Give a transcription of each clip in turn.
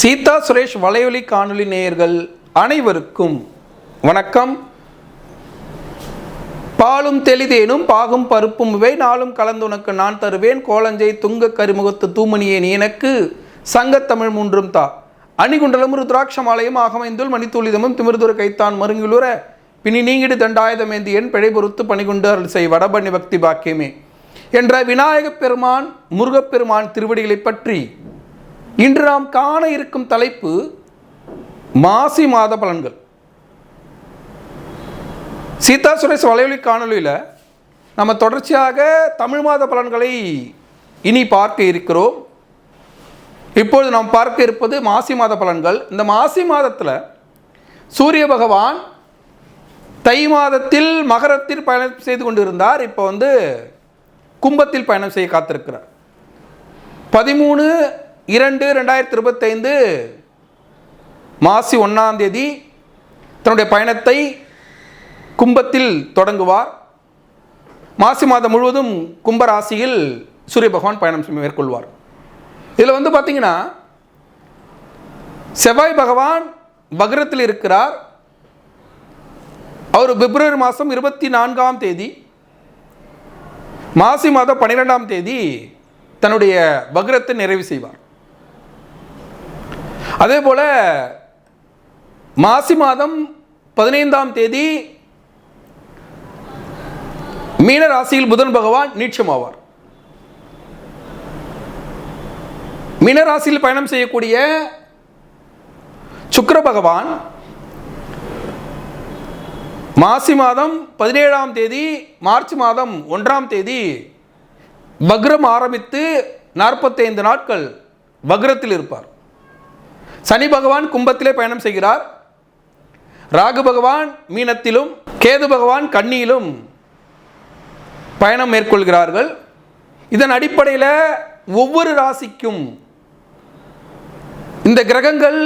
சீதா சுரேஷ் வலையொலி காணொளி நேயர்கள் அனைவருக்கும் வணக்கம். பாலும் தெளிதேனும் பாகும் பருப்பும் இவை நாளும் கலந்துனக்கு நான் தருவேன். கோலஞ்சை துங்க கருமுகத்து தூமணியே நீ எனக்கு சங்கத்தமிழ் மூன்றும் தா. அணிகுண்டலும் ருத்ராட்சமாலயம் ஆகமைந்துள் மணித்துளிதமும் திமிர்துர கைத்தான் மருங்கிலுர பின்னி நீங்கிடு தண்டாயுதமேந்தி என் பிழை பொறுத்து பணிகொண்டு அருள் செய் வடபண்ணி பக்தி பாக்கியமே. என்ற விநாயகப் பெருமான் முருகப்பெருமான் திருவடிகளைப் பற்றி இன்று நாம் காண இருக்கும் தலைப்பு மாசி மாத பலன்கள். சீதா சுரேஷ் வலையொலி காணொலியில் நம்ம தொடர்ச்சியாக தமிழ் மாத பலன்களை இனி பார்க்க இருக்கிறோம். இப்பொழுது நாம் பார்க்க இருப்பது மாசி மாத பலன்கள். இந்த மாசி மாதத்தில் சூரிய பகவான் தை மாதத்தில் மகரத்தில் பயணம் செய்து கொண்டிருந்தார். இப்போ வந்து கும்பத்தில் பயணம் செய்ய காத்திருக்கிறார். பதிமூணு இரண்டு ரெண்டாயிரத்தி இருபத்தைந்து மாசி ஒன்றாம் தேதி தன்னுடைய பயணத்தை கும்பத்தில் தொடங்குவார். மாசி மாதம் முழுவதும் கும்பராசியில் சூரிய பகவான் பயணம் மேற்கொள்வார். இதில் வந்து பார்த்தீங்கன்னா செவ்வாய் பகவான் வக்ரத்தில் இருக்கிறார். அவர் பிப்ரவரி மாதம் இருபத்தி நான்காம் தேதி மாசி மாதம் பன்னிரெண்டாம் தேதி தன்னுடைய வக்ரத்தை நிறைவு செய்வார். அதே போல் மாசி மாதம் பதினைந்தாம் தேதி மீன ராசியில் புதன் பகவான் நீட்சமாவார். மீன ராசியில் பயணம் செய்யக்கூடிய சுக்கர பகவான் மாசி மாதம் பதினேழாம் தேதி மார்ச் மாதம் ஒன்றாம் தேதி வக்ரம் ஆரம்பித்து நாற்பத்தைந்து நாட்கள் வக்ரத்தில் இருப்பார். சனி பகவான் கும்பத்திலே பயணம் செய்கிறார். ராகு பகவான் மீனத்திலும் கேது பகவான் கண்ணியிலும் பயணம் மேற்கொள்கிறார்கள். இதன் அடிப்படையில் ஒவ்வொரு ராசிக்கும் இந்த கிரகங்கள்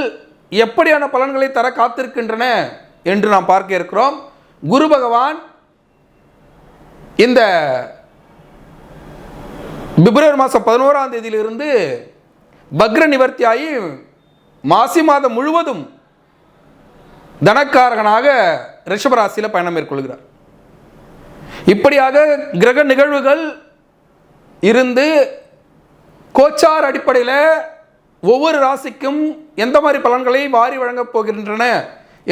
எப்படியான பலன்களை தர காத்திருக்கின்றன என்று நாம் பார்க்க இருக்கிறோம். குரு பகவான் இந்த பிப்ரவரி மாதம் பதினோராம் தேதியிலிருந்து பக்ர நிவர்த்தியாகி மாசி மாதம் முழுவதும் தனக்காரகனாக ரிஷபராசியில் பயணம் மேற்கொள்கிறார். இப்படியாக கிரக நிகழ்வுகள் இருந்து கோச்சார் அடிப்படையில் ஒவ்வொரு ராசிக்கும் எந்த மாதிரி பலன்களை வாரி வழங்கப் போகின்றன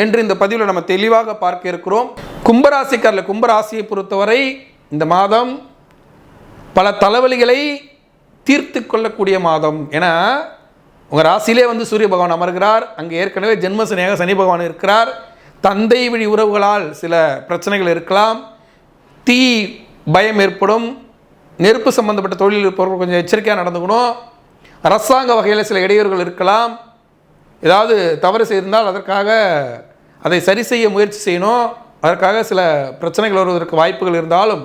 என்று இந்த பதிவில் நம்ம தெளிவாக பார்க்க இருக்கிறோம். கும்பராசிக்காரில் கும்பராசியை பொறுத்தவரை இந்த மாதம் பல தலைவலிகளை தீர்த்து கொள்ளக்கூடிய மாதம். ஏன்னா உங்கள் ராசியிலே வந்து சூரிய பகவான் அமர்கிறார். அங்கே ஏற்கனவே ஜென்மசனியாக சனி பகவான் இருக்கிறார். தந்தை வழி உறவுகளால் சில பிரச்சனைகள் இருக்கலாம். தீ பயம் ஏற்படும். நெருப்பு சம்பந்தப்பட்ட தொழில் இருப்பவர்கள் கொஞ்சம் எச்சரிக்கையாக நடந்துக்கணும். அரசாங்க வகையில் சில இடையூறுகள் இருக்கலாம். ஏதாவது தவறு செய்திருந்தால் அதற்காக அதை சரி செய்ய முயற்சி செய்யணும். அதற்காக சில பிரச்சனைகள் வருவதற்கு வாய்ப்புகள் இருந்தாலும்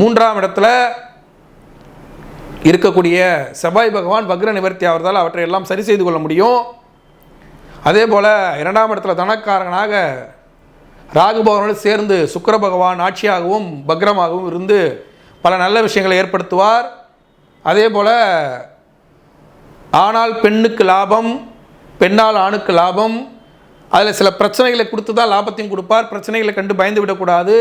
மூன்றாம் இடத்துல இருக்கக்கூடிய செவ்வாய் பகவான் வக்ர நிவர்த்தி ஆவதால் அவற்றை எல்லாம் சரி செய்து கொள்ள முடியும். அதே போல் இரண்டாம் இடத்துல தனக்காரனாக ராகு பகவானோடு சேர்ந்து சுக்கர பகவான் ஆட்சியாகவும் பக்ரமாகவும் இருந்து பல நல்ல விஷயங்களை ஏற்படுத்துவார். அதே போல் ஆனால் பெண்ணுக்கு லாபம் பெண்ணால் ஆணுக்கு லாபம் அதில் சில பிரச்சனைகளை கொடுத்து தான் லாபத்தையும் கொடுப்பார். பிரச்சனைகளை கண்டு பயந்து விடக்கூடாது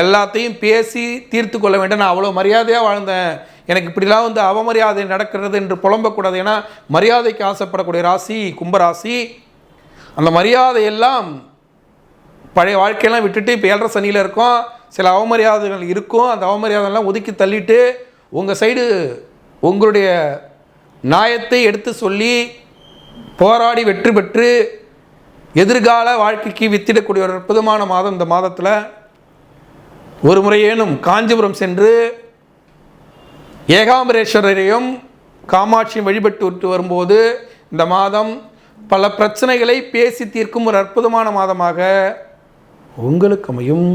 எல்லாத்தையும் பேசி தீர்த்து கொள்ள வேண்டும். நான் அவ்வளோ மரியாதையாக வாழ்ந்தேன். எனக்கு இப்படிலாம் வந்து அவமரியாதை நடக்கிறது என்று புலம்பக்கூடாது ஏன்னா மரியாதைக்கு ஆசைப்படக்கூடிய ராசி கும்பராசி. அந்த மரியாதையெல்லாம் பழைய வாழ்க்கையெல்லாம் விட்டுட்டு இப்போ ஏழரை சனியில் இருக்கும். சில அவமரியாதைகள் இருக்கும். அந்த அவமரியாதைலாம் ஒதுக்கி தள்ளிட்டு உங்கள் சைடு உங்களுடைய நியாயத்தை எடுத்து சொல்லி போராடி வெற்றி பெற்று எதிர்கால வாழ்க்கைக்கு வித்திடக்கூடிய ஒரு அற்புதமான மாதம் இந்த மாதத்தில். ஒரு முறையேனும் காஞ்சிபுரம் சென்று ஏகாம்பரேஸ்வரரையும் காமாட்சியும் வழிபட்டு விட்டு வரும்போது இந்த மாதம் பல பிரச்சனைகளை பேசி தீர்க்கும் ஒரு அற்புதமான மாதமாக உங்களுக்கு அமையும்.